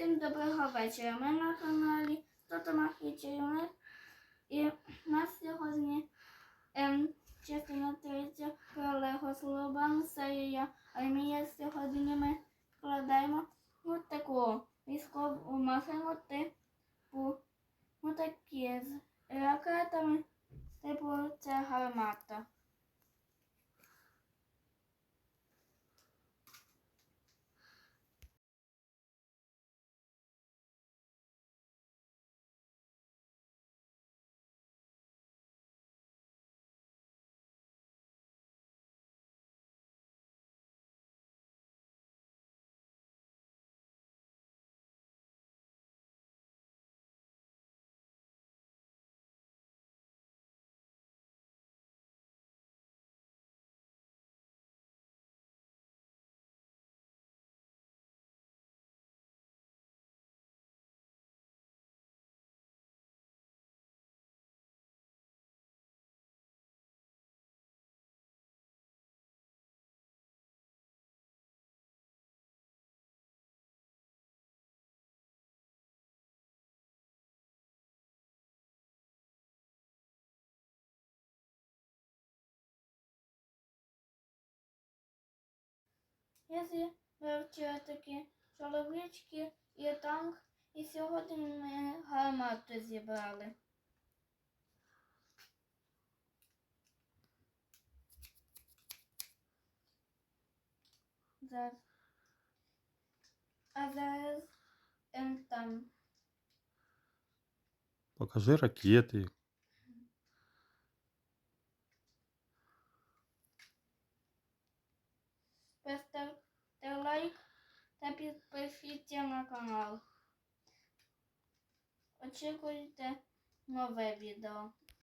Всім доброго вечора. Ми на каналі Тотомах і Чарівник. І в нас сьогодні ем, частина третя про Лего Слобан серія. Армія сьогодні ми вкладаємо ось таку військову машину типу ось такі з ракетами, Я вивчила такі чоловічки і танк, і сьогодні ми гармату зібрали. Зараз. А зараз там Покажи ракети. Та підпишіться на канал. Очікуйте нове відео.